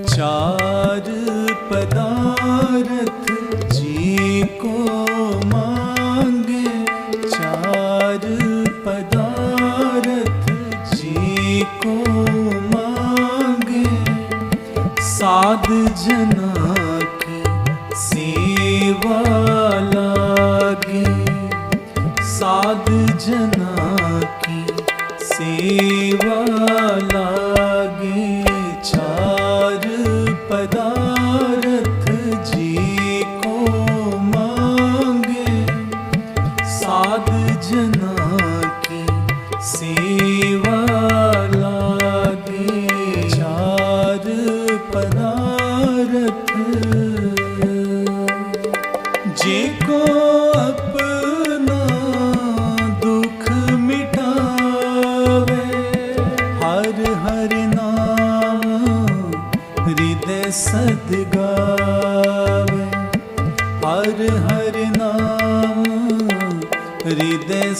ਚਾਰ ਪਦਾਰਥ ਜੀ ਕੋ ਮੰਗੇ ਚਾਰ ਪਦਾਰਥ ਜੀ ਕੋ ਮੰਗੇ ਸਾਧ ਜਨਾ ਕੀ ਸੇਵਾ ਲਾਗੇ ਸਾਧ ਜਨਾ ਸੇਵਾ ਪਦਾਰਥ ਜੀ ਕੋ ਮੰਗੇ ਸਾਧ ਜਨਾ ਸੇਵਾ ਲਾਗੇ ਪਦਾਰਥ ਜੀ ਕੋ ਸਦ ਗਾਵੇ ਹਰ ਹਰ ਨਾਮ ਹਿਰਦੇ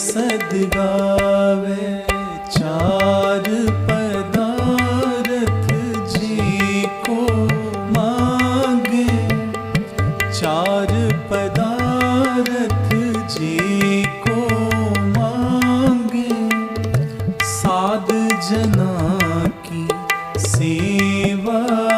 ਚਾਰ ਪਦਾਰਥ ਜੀ ਕੋ ਚਾਰ ਪਦਾਰਥ ਜੀ ਕੋ ਮਾਗੇ, ਸਾਧ ਜਨਾ ਕੀ ਸੇਵਾ